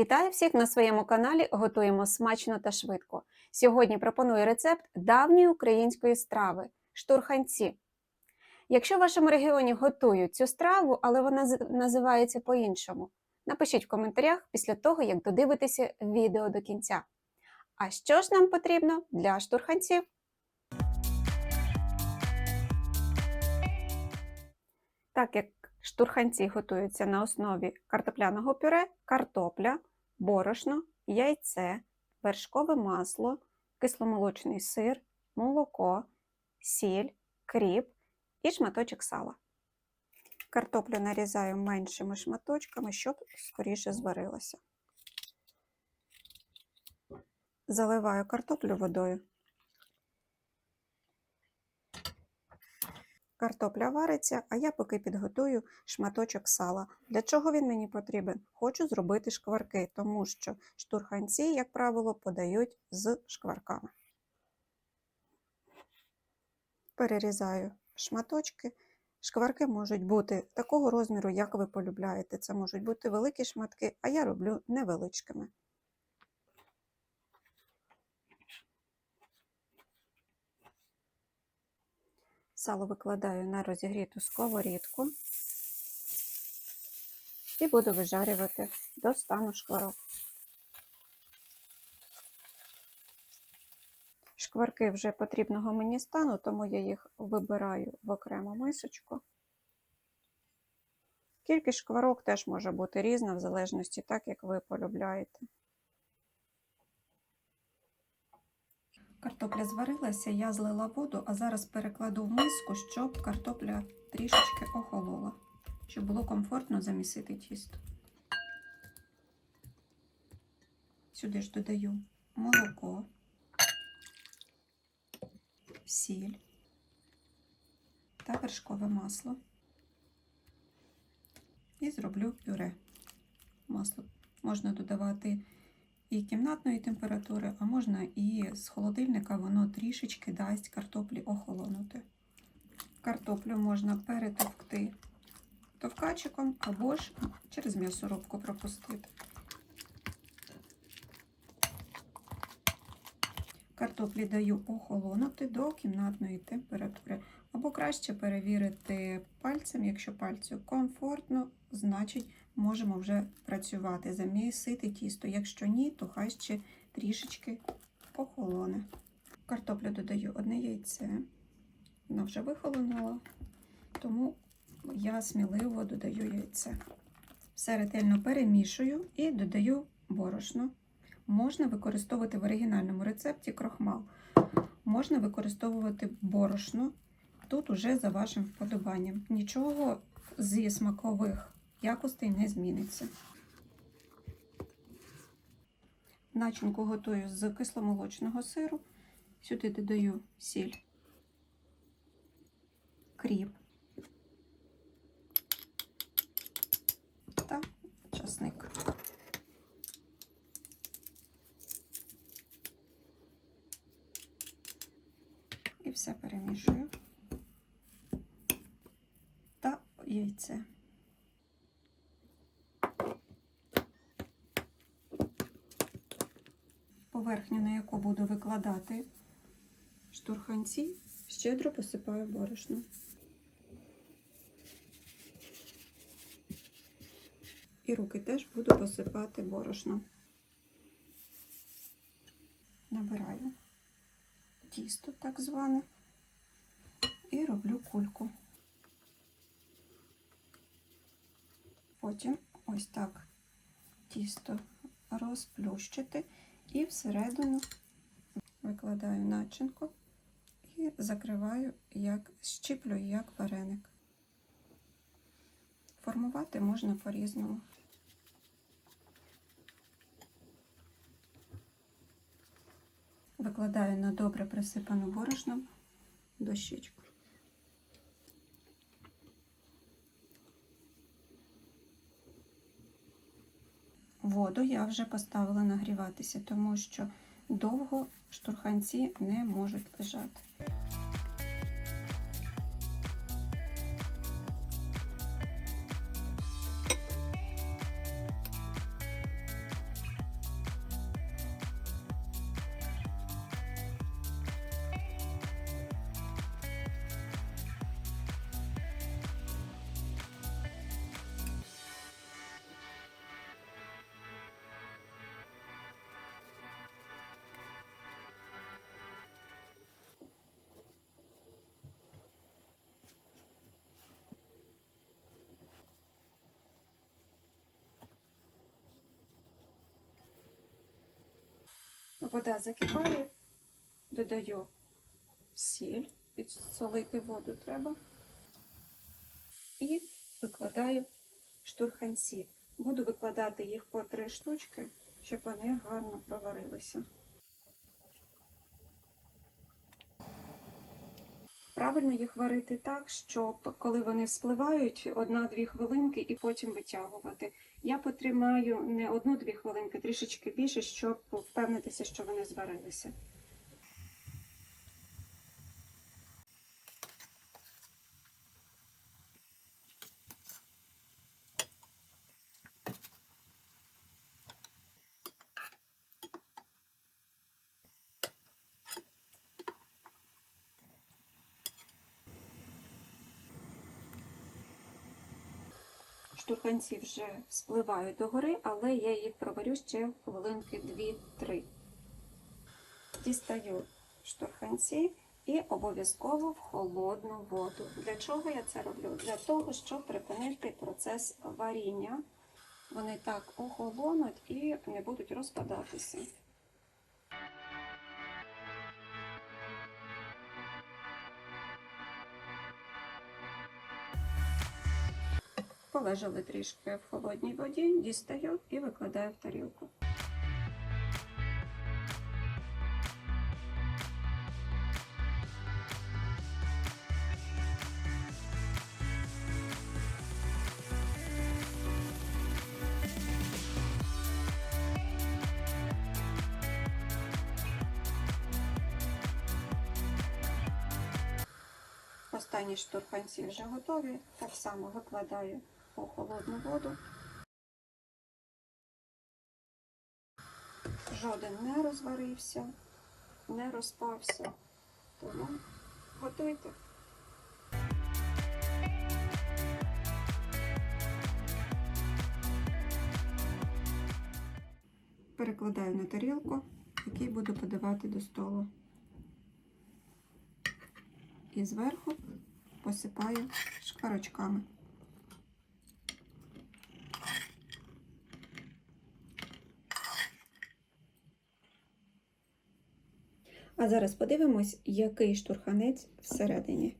Вітаю всіх на своєму каналі Готуємо смачно та швидко. Сьогодні пропоную рецепт давньої української страви штурханці. Якщо в вашому регіоні готують цю страву, але вона називається по-іншому, напишіть в коментарях після того, як додивитеся відео до кінця. А що ж нам потрібно для штурханців? Так як штурханці готуються на основі картопляного пюре, картопля, борошно, яйце, вершкове масло, кисломолочний сир, молоко, сіль, кріп і шматочок сала. Картоплю нарізаю меншими шматочками, щоб скоріше зварилася. Заливаю картоплю водою. Картопля вариться, а я поки підготую шматочок сала. Для чого він мені потрібен? Хочу зробити шкварки, тому що штурханці, як правило, подають з шкварками. Перерізаю шматочки. Шкварки можуть бути такого розміру, як ви полюбляєте. Це можуть бути великі шматки, а я роблю невеличкими. Сало викладаю на розігріту сковорідку і буду вижарювати до стану шкварок. Шкварки вже потрібного мені стану, тому я їх вибираю в окрему мисочку. Кількість шкварок теж може бути різна, в залежності так, як ви полюбляєте. Картопля зварилася, я злила воду, а зараз перекладу в миску, щоб картопля трішечки охолола, щоб було комфортно замісити тісто. Сюди ж додаю молоко, сіль та вершкове масло. І зроблю пюре. Масло можна додавати і кімнатної температури, а можна і з холодильника воно трішечки дасть картоплі охолонути. Картоплю можна перетовкти товкачиком або ж через м'ясорубку пропустити. Картоплі даю охолонути до кімнатної температури. Або краще перевірити пальцем, якщо пальцю комфортно, значить можемо вже працювати, замісити тісто. Якщо ні, то хай ще трішечки охолоне. Картоплю додаю одне яйце, вона вже вихолонула, тому я сміливо додаю яйце. Все ретельно перемішую і додаю борошно. Можна використовувати в оригінальному рецепті крохмал, можна використовувати борошно. Тут уже за вашим вподобанням. Нічого зі смакових якостей не зміниться. Начинку готую з кисломолочного сиру. Сюди додаю сіль, кріп та часник. І все перемішую та яйце. Поверхню, на яку буду викладати штурханці, щедро посипаю борошном. І руки теж буду посипати борошном. Набираю тісто так зване і роблю кульку. Потім ось так тісто розплющити і всередину викладаю начинку і закриваю, як щіплю як вареник. Формувати можна по-різному. Викладаю на добре присипану борошном дощечку. Воду я вже поставила нагріватися, тому що довго штурханці не можуть лежати. Вода закипає, додаю сіль, підсолити воду треба. І викладаю штурханці. Буду викладати їх по три штучки, щоб вони гарно проварилися. Правильно їх варити так, щоб коли вони спливають, одна-дві хвилинки і потім витягувати. Я потримаю не одну-дві хвилинки, трішечки більше, щоб впевнитися, що вони зварилися. Штурханці вже спливають догори, але я їх проварю ще хвилинки 2-3. Дістаю штурханці і обов'язково в холодну воду. Для чого я це роблю? Для того, щоб припинити процес варіння. Вони так охолонуть і не будуть розпадатися. Полежали трішки в холодній воді, дістаю і викладаю в тарілку. Останні штурханці вже готові. Так само викладаю у холодну воду. Жоден не розварився, не розпався. Тому готуйте. Перекладаю на тарілку, який буду подавати до столу. І зверху посипаю шкварочками. А зараз подивимось, який штурханець всередині.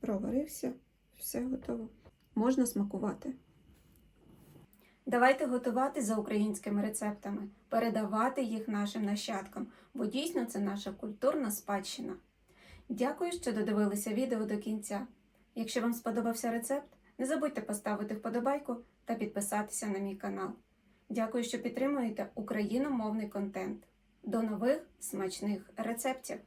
Проварився, все готово. Можна смакувати. Давайте готувати за українськими рецептами, передавати їх нашим нащадкам, бо дійсно це наша культурна спадщина. Дякую, що додивилися відео до кінця. Якщо вам сподобався рецепт, не забудьте поставити вподобайку та підписатися на мій канал. Дякую, що підтримуєте україномовний контент. До нових смачних рецептів!